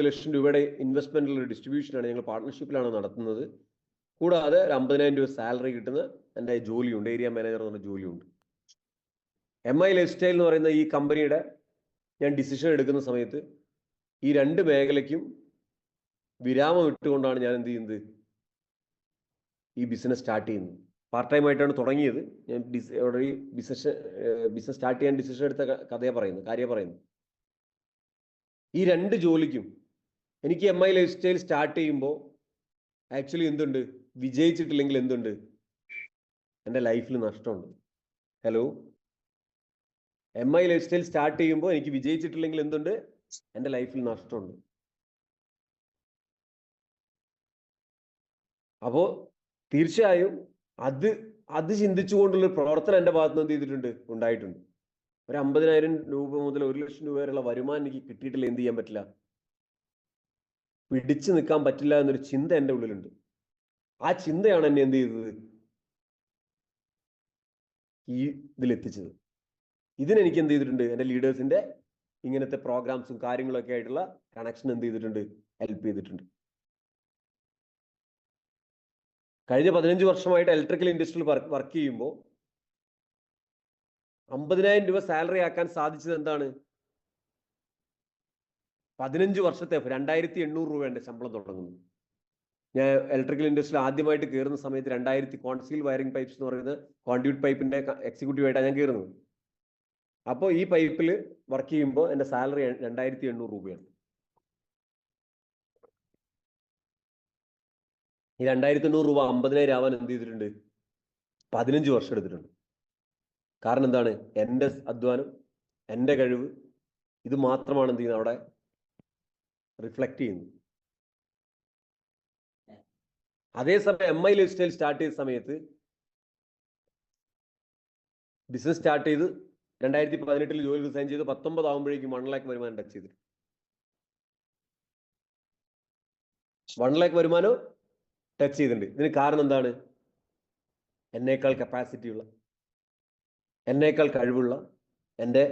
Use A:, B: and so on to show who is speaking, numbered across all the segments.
A: ലക്ഷം രൂപയുടെ ഇൻവെസ്റ്റ്മെന്റിലുള്ള ഡിസ്ട്രിബ്യൂഷനാണ് ഞങ്ങൾ പാർട്ണർഷിപ്പിലാണ് നടത്തുന്നത്. കൂടാതെ ഒരു അമ്പതിനായിരം രൂപ സാലറി കിട്ടുന്ന എന്റെ ജോലിയുണ്ട്. ഏരിയ മാനേജർ എന്ന് പറഞ്ഞ ജോലിയുണ്ട്. എം ഐ ലൈഫ് സ്റ്റൈൽ എന്ന് പറയുന്ന ഈ കമ്പനിയുടെ ഞാൻ ഡിസിഷൻ എടുക്കുന്ന സമയത്ത് ഈ രണ്ട് മേഖലയ്ക്കും വിരാമം ഇട്ടുകൊണ്ടാണ് ഞാൻ എന്ത് ചെയ്യുന്നത്? ഈ ബിസിനസ് സ്റ്റാർട്ട് ചെയ്യുന്നത്. പാർട്ട് ടൈം ആയിട്ടാണ് തുടങ്ങിയത്. ഞാൻ ഡിസ് ഈ ബിസിനസ് ബിസിനസ് സ്റ്റാർട്ട് ചെയ്യാൻ ഡിസിഷൻ എടുത്ത കഥയെ പറയുന്നത് കാര്യം പറയുന്നത്. ഈ രണ്ട് ജോലിക്കും എനിക്ക് M I lifestyle start ചെയ്യുമ്പോൾ ആക്ച്വലി എന്തുണ്ട്? വിജയിച്ചിട്ടില്ലെങ്കിൽ എന്തുണ്ട്? എന്റെ ലൈഫിൽ നഷ്ടമുണ്ട്. Hello M I lifestyle start ചെയ്യുമ്പോൾ എനിക്ക് വിജയിച്ചിട്ടില്ലെങ്കിൽ എന്തുണ്ട്? എന്റെ ലൈഫിൽ നഷ്ടമുണ്ട്. അപ്പോൾ തീർച്ചയായും അത് അത് ചിന്തിച്ചുകൊണ്ടുള്ള പ്രവർത്തനം എന്റെ ഭാഗത്ത് നിന്ന് ചെയ്തിട്ടുണ്ട്? ഉണ്ടായിട്ടുണ്ട്. ഒരു അമ്പതിനായിരം രൂപ മുതൽ ഒരു ലക്ഷം രൂപ വരെയുള്ള വരുമാനം എനിക്ക് കിട്ടിയിട്ടില്ല. എന്ത് ചെയ്യാൻ പറ്റില്ല? പിടിച്ചു നിൽക്കാൻ പറ്റില്ല എന്നൊരു ചിന്ത എന്റെ ഉള്ളിലുണ്ട്. ആ ചിന്തയാണ് എന്നെ എന്ത് ചെയ്തത്? ഈ ഇതിലെത്തിച്ചത്. ഇതിനെനിക്ക് എന്ത് ചെയ്തിട്ടുണ്ട്? എന്റെ ലീഡേഴ്സിന്റെ ഇങ്ങനത്തെ പ്രോഗ്രാംസും കാര്യങ്ങളൊക്കെ ആയിട്ടുള്ള കണക്ഷൻ എന്ത് ചെയ്തിട്ടുണ്ട്? ഹെൽപ്പ് ചെയ്തിട്ടുണ്ട്. കഴിഞ്ഞ പതിനഞ്ച് വർഷമായിട്ട് ഇലക്ട്രിക്കൽ ഇൻഡസ്ട്രിയിൽ വർക്ക് ചെയ്യുമ്പോൾ അമ്പതിനായിരം രൂപ സാലറി ആക്കാൻ സാധിച്ചത് എന്താണ്? പതിനഞ്ച് വർഷത്തെ രണ്ടായിരത്തി എണ്ണൂറ് രൂപ എന്റെ ശമ്പളം തുടങ്ങുന്നു. ഞാൻ ഇലക്ട്രിക്കൽ ഇൻഡസ്ട്രിയിൽ ആദ്യമായിട്ട് കയറുന്ന സമയത്ത് രണ്ടായിരത്തി കോൺസീൽ വയറിംഗ് പൈപ്പ്സ് എന്ന് പറയുന്നത് കോൺഡ്യൂട്ട് പൈപ്പിന്റെ എക്സിക്യൂട്ടീവ് ആയിട്ടാണ് ഞാൻ കയറുന്നത് അപ്പോൾ ഈ പൈപ്പിൽ വർക്ക് ചെയ്യുമ്പോൾ എന്റെ സാലറി രണ്ടായിരത്തി എണ്ണൂറ് രൂപയാണ്. ഈ രണ്ടായിരത്തി എണ്ണൂറ് രൂപ അമ്പതിനായിരം ആവാൻ എന്ത് ചെയ്തിട്ടുണ്ട്? പതിനഞ്ച് വർഷം എടുത്തിട്ടുണ്ട്. കാരണം എന്താണ്? എന്റെ അധ്വാനം എന്റെ കഴിവ് ഇത് മാത്രമാണ് എന്ത് ചെയ്യുന്നത് അവിടെ? റിഫ്ലക്റ്റ് ചെയ്യുന്നു. അതേസമയം M I lifestyle start ചെയ്ത സമയത്ത് ബിസിനസ് സ്റ്റാർട്ട് ചെയ്ത് രണ്ടായിരത്തി പതിനെട്ടിൽ ജോലി റിസൈൻ ചെയ്ത് പത്തൊമ്പത് ആകുമ്പോഴേക്കും വൺ ലാക്ക് വരുമാനം ടച്ച് ചെയ്തു വൺ ലാക്ക് വരുമാനം ടച്ച് ചെയ്തിട്ടുണ്ട്. ഇതിന് കാരണം എന്താണ്? എന്നേക്കാൾ കപ്പാസിറ്റി ഉള്ള എന്നേക്കാൾ കഴിവുള്ള എന്റെ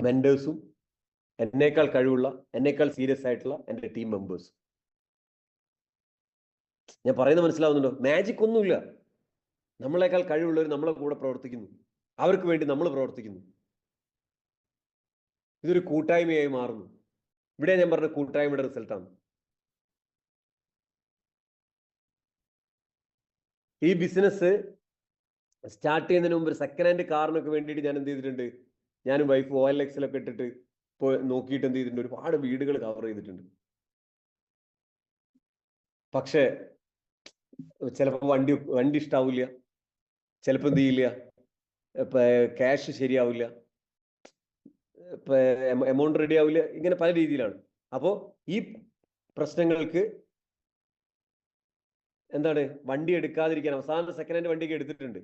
A: മെന്റേഴ്സും എന്നേക്കാൾ കഴിവുള്ള എന്നേക്കാൾ സീരിയസ് ആയിട്ടുള്ള എന്റെ ടീം മെമ്പേഴ്സ് ഞാൻ പറയുന്നത് മനസ്സിലാവുന്നുണ്ടോ? മാജിക് ഒന്നുമില്ല. നമ്മളെക്കാൾ കഴിവുള്ളവർ നമ്മളെ കൂടെ പ്രവർത്തിക്കുന്നു. അവർക്ക് വേണ്ടി നമ്മൾ പ്രവർത്തിക്കുന്നു. ഇതൊരു കൂട്ടായ്മയായി മാറുന്നു. ഇവിടെ ഞാൻ പറഞ്ഞ കൂട്ടായ്മയുടെ റിസൾട്ടാണ് ഈ ബിസിനസ് സ്റ്റാർട്ട് ചെയ്യുന്നതിന് മുമ്പ് സെക്കൻഡ് ഹാൻഡ് കാറിനൊക്കെ വേണ്ടിയിട്ട് ഞാൻ എന്ത് ചെയ്തിട്ടുണ്ട്? ഞാനും വൈഫ് ഓ എൽ എക്സിലൊക്കെ ഇട്ടിട്ട് പോയി നോക്കിയിട്ട് എന്ത് ചെയ്തിട്ടുണ്ട്? ഒരുപാട് വീടുകൾ കവർ ചെയ്തിട്ടുണ്ട്. പക്ഷേ ചിലപ്പോൾ വണ്ടി വണ്ടി ഇഷ്ടാവില്ല. ചിലപ്പോൾ എന്ത് ചെയ്യില്ല? ക്യാഷ് ശരിയാവില്ല. എമൗണ്ട് റെഡി ആവില്ല. ഇങ്ങനെ പല രീതിയിലാണ്. അപ്പോൾ ഈ പ്രശ്നങ്ങൾക്ക് എന്താണ്? വണ്ടി എടുക്കാതിരിക്കാൻ അവസാന സെക്കൻഡ് ഹാൻഡ് വണ്ടിയൊക്കെ എടുത്തിട്ടുണ്ട്.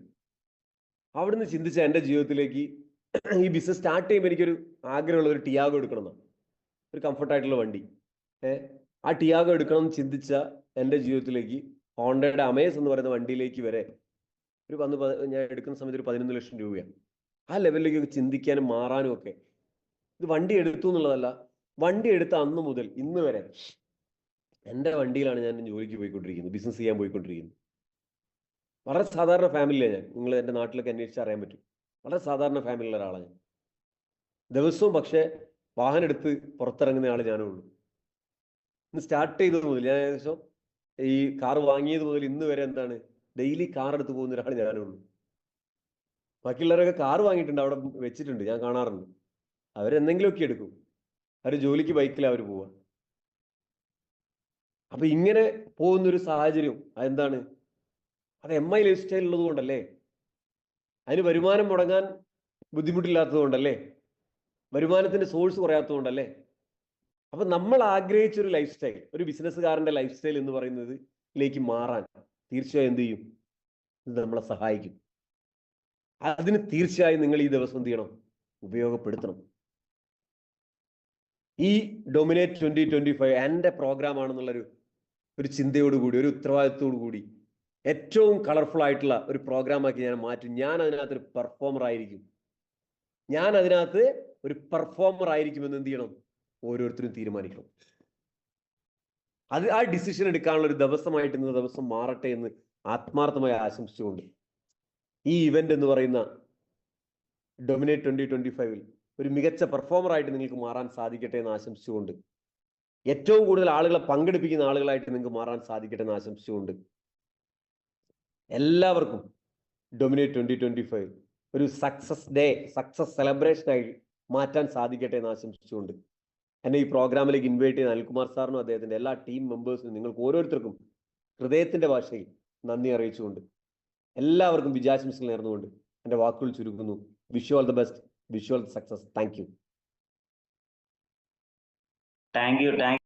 A: അവിടുന്ന് ചിന്തിച്ച എന്റെ ജീവിതത്തിലേക്ക് ഈ ബിസിനസ് സ്റ്റാർട്ട് ചെയ്യുമ്പോൾ എനിക്കൊരു ആഗ്രഹമുള്ള ഒരു ടിയാഗോ എടുക്കണം ഒരു കംഫർട്ടായിട്ടുള്ള വണ്ടി. ആ ടിയാഗോ എടുക്കണം ചിന്തിച്ച എന്റെ ജീവിതത്തിലേക്ക് ഹോണ്ടയുടെ അമേസ് എന്ന് പറയുന്ന വണ്ടിയിലേക്ക് വരെ ഒരു വന്ന് ഞാൻ എടുക്കുന്ന സമയത്ത് ഒരു പതിനൊന്ന് ലക്ഷം രൂപയാണ്. ആ ലെവലിലേക്ക് ചിന്തിക്കാനും മാറാനും ഒക്കെ. ഇത് വണ്ടി എടുത്തു എന്നുള്ളതല്ല വണ്ടി എടുത്ത അന്ന് മുതൽ ഇന്ന് വരെ എന്റെ വണ്ടിയിലാണ് ഞാൻ ജോലിക്ക് പോയിക്കൊണ്ടിരിക്കുന്നത് ബിസിനസ് ചെയ്യാൻ പോയിക്കൊണ്ടിരിക്കുന്നത്. വളരെ സാധാരണ ഫാമിലിയാണ് ഞാൻ. നിങ്ങൾ എന്റെ നാട്ടിലൊക്കെ അന്വേഷിച്ച് അറിയാൻ പറ്റും. വളരെ സാധാരണ ഫാമിലിയിലെ ഒരാളാണ് ഞാൻ. ദിവസവും പക്ഷേ വാഹനം എടുത്ത് പുറത്തിറങ്ങുന്ന ആൾ ഞാനേ ഉള്ളൂ. ഇന്ന് സ്റ്റാർട്ട് ചെയ്തത് മുതൽ ഞാൻ ഏകദേശം ഈ കാർ വാങ്ങിയത് മുതൽ ഇന്ന് വരെ എന്താണ് ഡെയിലി കാർ എടുത്ത് പോകുന്ന ഒരാൾ ഞാനേ ഉള്ളൂ. ബാക്കിയുള്ളവരൊക്കെ കാർ വാങ്ങിയിട്ടുണ്ട് അവിടെ വെച്ചിട്ടുണ്ട് ഞാൻ കാണാറുണ്ട്. അവരെന്തെങ്കിലുമൊക്കെ എടുക്കും. അവർ ജോലിക്ക് ബൈക്കിൽ അവർ പോവുക. അപ്പൊ ഇങ്ങനെ പോകുന്ന ഒരു സാഹചര്യം അതെന്താണ്? അത് എം ഐ ലൈഫ് സ്റ്റൈൽ ഉള്ളത് കൊണ്ടല്ലേ അതിന് വരുമാനം മുടങ്ങാൻ ബുദ്ധിമുട്ടില്ലാത്തത് കൊണ്ടല്ലേ വരുമാനത്തിന്റെ സോഴ്സ് കുറയാത്തത് കൊണ്ടല്ലേ അപ്പൊ നമ്മൾ ആഗ്രഹിച്ച ഒരു ലൈഫ് സ്റ്റൈൽ ഒരു ബിസിനസ്സുകാരന്റെ ലൈഫ് സ്റ്റൈൽ എന്ന് പറയുന്നത് ഇതിലേക്ക് മാറാൻ തീർച്ചയായും എന്ത് ചെയ്യും? ഇത് നമ്മളെ സഹായിക്കും. അതിന് തീർച്ചയായും നിങ്ങൾ ഈ ദിവസം എന്ത് ചെയ്യണം? ഉപയോഗപ്പെടുത്തണം. ഈ ഡൊമിനേറ്റ് ട്വന്റി ട്വന്റി ഫൈവ് എന്റെ പ്രോഗ്രാം ആണെന്നുള്ളൊരു ഒരു ചിന്തയോടുകൂടി ഒരു ഉത്തരവാദിത്തത്തോടു കൂടി ഏറ്റവും കളർഫുൾ ആയിട്ടുള്ള ഒരു പ്രോഗ്രാമാക്കി ഞാൻ മാറ്റും. ഞാൻ അതിനകത്ത് ഒരു പെർഫോമർ ആയിരിക്കും. ഞാൻ അതിനകത്ത് ഒരു പെർഫോമർ ആയിരിക്കുമെന്ന് എന്ത് ചെയ്യണം? ഓരോരുത്തരും തീരുമാനിക്കണം. അത് ആ ഡിസിഷൻ എടുക്കാനുള്ള ഒരു ദിവസമായിട്ട് ഇന്ന് ദിവസം മാറട്ടെ എന്ന് ആത്മാർത്ഥമായി ആശംസിച്ചുകൊണ്ട് ഈ ഇവന്റ് എന്ന് പറയുന്ന ഡൊമിനേറ്റ് ട്വന്റി ട്വന്റി ഫൈവിൽ ഒരു മികച്ച പെർഫോമർ ആയിട്ട് നിങ്ങൾക്ക് മാറാൻ സാധിക്കട്ടെ എന്ന് ആശംസിച്ചുകൊണ്ട് ഏറ്റവും കൂടുതൽ ആളുകളെ പങ്കെടുപ്പിക്കുന്ന ആളുകളായിട്ട് നിങ്ങൾക്ക് മാറാൻ സാധിക്കട്ടെ എന്ന് ആശംസിച്ചുകൊണ്ട് എല്ലാവർക്കും ഡൊമിനേറ്റ് ട്വന്റി ട്വന്റി ഫൈവ് ഒരു സക്സസ് ഡേ സക്സസ് സെലിബ്രേഷനായി മാറ്റാൻ സാധിക്കട്ടെ എന്ന് ആശംസിച്ചുകൊണ്ട് എന്നെ ഈ പ്രോഗ്രാമിലേക്ക് ഇൻവൈറ്റ് ചെയ്ത അനിൽകുമാർ സാറിനും അദ്ദേഹത്തിന്റെ എല്ലാ ടീം മെമ്പേഴ്സിനും നിങ്ങൾക്ക് ഓരോരുത്തർക്കും ഹൃദയത്തിന്റെ ഭാഷയിൽ നന്ദി അറിയിച്ചുകൊണ്ട് എല്ലാവർക്കും വിജയാശംസകൾ നേർന്നുകൊണ്ട് എന്റെ വാക്കുകൾ ചുരുക്കുന്നു. Wish all the best wish all the success thank you
B: thank you thank